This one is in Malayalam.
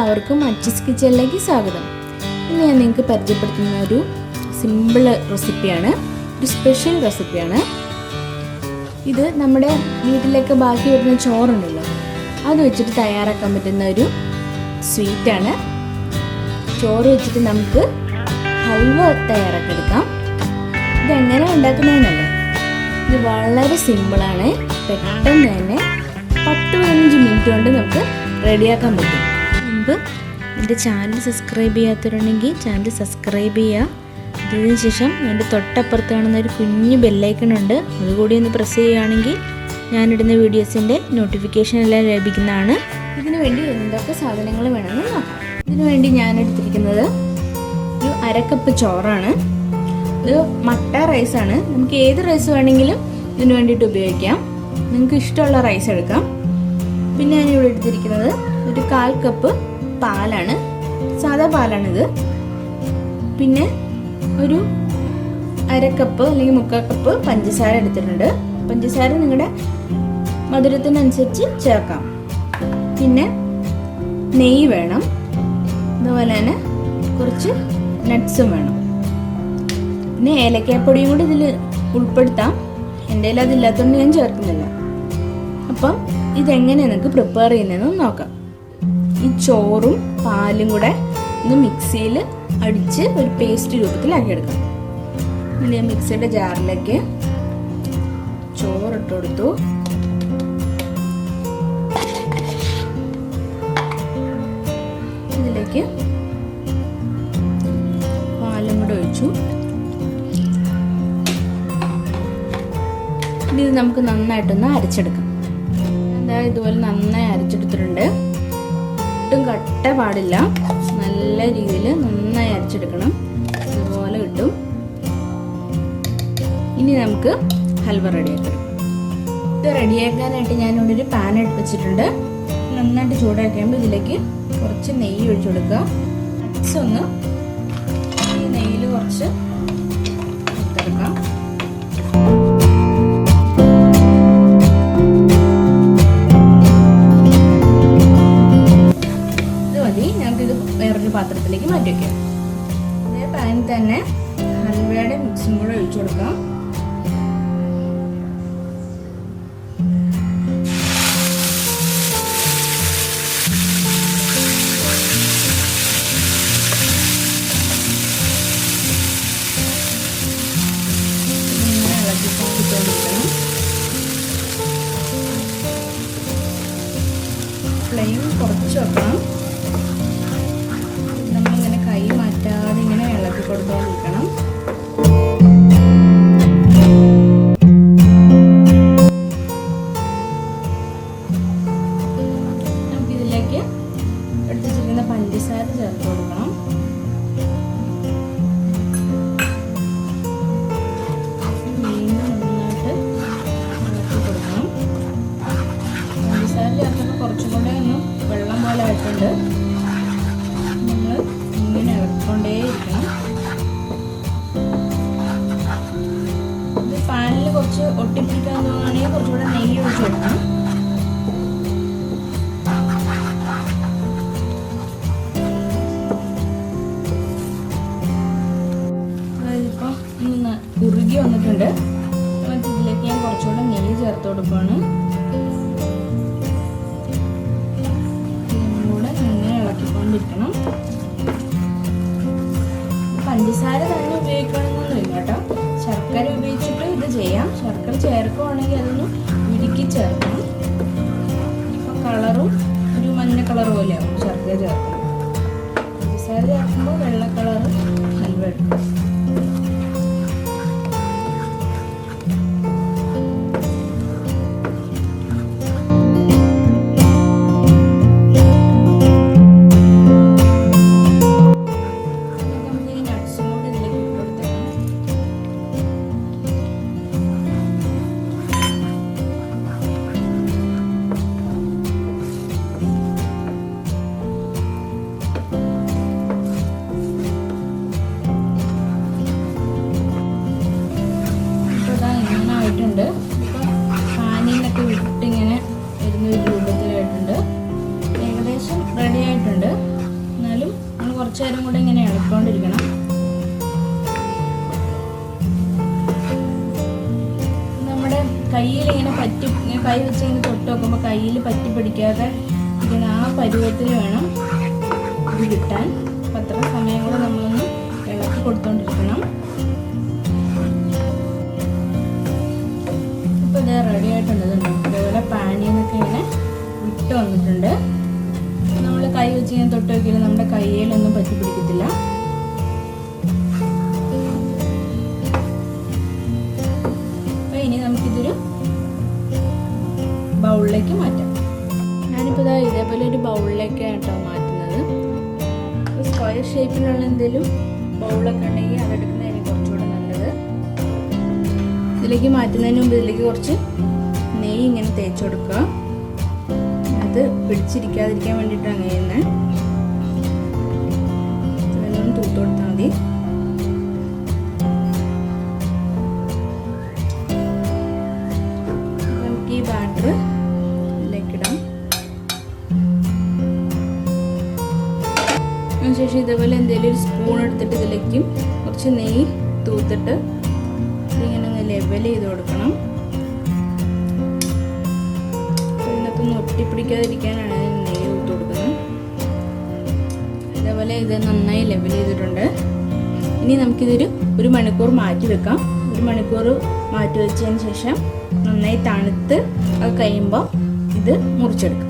എല്ലാവർക്കും അച്ചിസ് കിച്ചണിലേക്ക് സ്വാഗതം. ഇന്ന് ഞാൻ നിങ്ങൾക്ക് പരിചയപ്പെടുത്തുന്ന ഒരു സിമ്പിൾ റെസിപ്പിയാണ് ഒരു സ്പെഷ്യൽ റെസിപ്പിയാണ് ഇത് നമ്മുടെ വീട്ടിലേക്ക് ബാക്കി വരുന്ന ചോറുണ്ടല്ലോ അത് വെച്ചിട്ട് തയ്യാറാക്കാൻ പറ്റുന്ന ഒരു സ്വീറ്റാണ് ചോറ് വെച്ചിട്ട് നമുക്ക് ഹൽവ തയ്യാറാക്കിയെടുക്കാം. ഇതെങ്ങനെ ഉണ്ടാക്കുന്നതെന്നല്ല? ഇത് വളരെ സിമ്പിളാണ് പെട്ടെന്ന് തന്നെ പത്ത് പതിനഞ്ച് മിനിറ്റ് കൊണ്ട് നമുക്ക് റെഡിയാക്കാൻ പറ്റും. മുമ്പ് എന്റെ ചാനൽ സബ്സ്ക്രൈബ് ചെയ്യാത്തവരുണ്ടെങ്കിൽ ചാനൽ സബ്സ്ക്രൈബ് ചെയ്യുക. അതിന് ശേഷം എന്റെ തൊട്ടപ്പുറത്ത് കാണുന്ന ഒരു കുഞ്ഞു ബെല്ലൈക്കൺ ഉണ്ട്. അതുകൂടി ഒന്ന് പ്രസ് ചെയ്യുകയാണെങ്കിൽ ഞാനിടുന്ന വീഡിയോസിന്റെ നോട്ടിഫിക്കേഷൻ എല്ലാം ലഭിക്കുന്നതാണ്. ഇതിനു വേണ്ടി എന്തൊക്കെ സാധനങ്ങൾ വേണമെന്ന് നോക്കാം. ഇതിനു വേണ്ടി ഞാൻ എടുത്തിരിക്കുന്നത് ഒരു അരക്കപ്പ് ചോറാണ്. ഇത് മട്ട റൈസാണ് നമുക്ക് ഏത് റൈസ് വേണമെങ്കിലും ഇതിനു വേണ്ടിയിട്ട് ഉപയോഗിക്കാം. നിങ്ങൾക്ക് ഇഷ്ടമുള്ള റൈസ് എടുക്കാം. പിന്നെ ഞാനിവിടെ എടുത്തിരിക്കുന്നത് ഒരു കാൽ കപ്പ് പാലാണ്. സാധാ പാലാണിത്. പിന്നെ ഒരു അരക്കപ്പ് കപ്പ് അല്ലെങ്കിൽ മുക്കാൽ കപ്പ് പഞ്ചസാര എടുത്തിട്ടുണ്ട്. പഞ്ചസാര നിങ്ങളുടെ മധുരത്തിനനുസരിച്ച് ചേർക്കാം. പിന്നെ നെയ്യ് വേണം. അതുപോലെ തന്നെ കുറച്ച് നട്ട്സും വേണം. പിന്നെ ഏലക്കായപ്പൊടിയും കൂടി ഇതിൽ ഉൾപ്പെടുത്താം. എന്റെ കയ്യിൽ അതില്ലാത്തതുകൊണ്ട് ഞാൻ ചേർക്കുന്നില്ല. അപ്പം ഇതെങ്ങനെയാണ് നിങ്ങൾക്ക് പ്രിപ്പയർ ചെയ്യുന്നതെന്ന് നോക്കാം. ഈ ചോറും പാലും കൂടെ ഒന്ന് മിക്സിയിൽ അടിച്ച് ഒരു പേസ്റ്റ് രൂപത്തിലാക്കിയെടുക്കാം ഇനി മിക്സിയുടെ ജാറിലേക്ക് ചോറിട്ട് കൊടുത്തു. ഇതിലേക്ക് പാലും കൂടെ ഒഴിച്ചു. ഇത് നമുക്ക് നന്നായിട്ടൊന്ന് അരച്ചെടുക്കാം. എന്താ ഇതുപോലെ നന്നായി അരച്ചെടുത്തിട്ടുണ്ട്. ഒട്ടും കട്ട പാടില്ല. നല്ല രീതിയിൽ നന്നായി അരച്ചെടുക്കണം. ഇതുപോലെ കിട്ടും. ഇനി നമുക്ക് ഹൽവ റെഡിയാക്കണം ഇത് റെഡിയാക്കാനായിട്ട് ഞാനിവിടെ ഒരു പാൻ വെച്ചിട്ടുണ്ട്. നന്നായിട്ട് ചൂടാക്കുമ്പോൾ ഇതിലേക്ക് കുറച്ച് നെയ്യ് ഒഴിച്ചു കൊടുക്കുക. ഒന്ന് ഈ നെയ്യിൽ കുറച്ച് പാത്രത്തിലേക്ക് മാറ്റി വയ്ക്കാം അതേ പാനിൽ തന്നെ ഹൽവയുടെ മിക്സും കൂടെ ഒഴിച്ചു കൊടുക്കാം. ഫ്ലെയിം കുറച്ച് വെക്കണം. ചേർത്ത് കൊടുക്കുകയാണ് കൂടെ ഇങ്ങനെ ഇളക്കിക്കൊണ്ടിരിക്കണം. പഞ്ചസാര തന്നെ ഉപയോഗിക്കണമെന്നൊന്നുമില്ല കേട്ടോ. ശർക്കര ഉപയോഗിച്ചിട്ട് ഇത് ചെയ്യാം. ശർക്കര ചേർക്കുവാണെങ്കിൽ അതൊന്ന് ഉരുക്കി ചേർക്കണം. ഇപ്പം കളറും ഒരു മഞ്ഞ കളർ പോലെയാവും ശർക്കര ചേർക്കണം ആയിട്ടുണ്ട് പാനിൽ നിന്നൊക്കെ വിട്ടിങ്ങനെ വരുന്ന ഒരു രൂപത്തിലായിട്ടുണ്ട്. ഏകദേശം റെഡി ആയിട്ടുണ്ട്. എന്നാലും നമ്മൾ കുറച്ച് നേരം കൂടെ ഇങ്ങനെ ഇളക്കൊണ്ടിരിക്കണം നമ്മുടെ കയ്യിൽ ഇങ്ങനെ പറ്റി ഇങ്ങനെ കൈ വെച്ച് ഇങ്ങനെ തൊട്ട് നോക്കുമ്പോൾ കയ്യിൽ പറ്റി പിടിക്കാതെ ഇങ്ങനെ ആ പരുവത്തിൽ വേണം ഇത് കിട്ടാൻ. അപ്പം അത്ര സമയം കൂടെ നമ്മളൊന്ന് ഇളക്കി കൊടുത്തോണ്ടിരിക്കണം. ഇത് റെഡി ആയിട്ടുണ്ട് ഇതുണ്ടോ? ഇതേപോലെ പാനിൽ ഇങ്ങനെ വിട്ട് വന്നിട്ടുണ്ട്. നമ്മൾ കൈ വെച്ച് ഇങ്ങനെ തൊട്ട് നോക്കിയാൽ നമ്മുടെ കയ്യിലൊന്നും പറ്റി പിടിക്കത്തില്ല. അപ്പോൾ ഇനി നമുക്കിതൊരു ബൗളിലേക്ക് മാറ്റാം. ഞാനിപ്പോൾ ഇതാ ഇതേപോലെ ഒരു ബൗളിലേക്ക് കേട്ടോ മാറ്റുന്നത് സ്ക്വയർ ഷേപ്പിലുള്ള എന്തെങ്കിലും ബൗളൊക്കെ ഉണ്ടെങ്കിൽ അതെടുക്കും ഇതിലേക്ക് മാറ്റുന്നതിന് മുമ്പ് ഇതിലേക്ക് കുറച്ച് നെയ്യ് ഇങ്ങനെ തേച്ച് കൊടുക്കുക. അത് പിടിച്ചിരിക്കാതിരിക്കാൻ വേണ്ടിയിട്ടാണ് ചെയ്യുന്നത് വെള്ളം തൂത്ത് കൊടുത്താൽ മതി. നമുക്ക് ഈ ബാറ്റർ ഇതിലേക്കിടാം ഇതേപോലെ എന്തെങ്കിലും ഒരു സ്പൂൺ എടുത്തിട്ട് ഇതിലേക്കും കുറച്ച് നെയ്യ് തൂത്തിട്ട് ലെവൽ ചെയ്ത് കൊടുക്കണം. ഇതിനകത്തൊന്നും ഒട്ടിപ്പിടിക്കാതിരിക്കാനാണ് നെയ്യ് ഊത്ത് കൊടുക്കുന്നത്. അതേപോലെ ഇത് നന്നായി ലെവൽ ചെയ്തിട്ടുണ്ട്. ഇനി നമുക്കിതൊരു ഒരു മണിക്കൂർ മാറ്റി വെക്കാം. ഒരു മണിക്കൂർ മാറ്റി വെച്ചതിന് ശേഷം നന്നായി തണുത്ത് അത് കഴിയുമ്പോൾ ഇത് മുറിച്ചെടുക്കാം.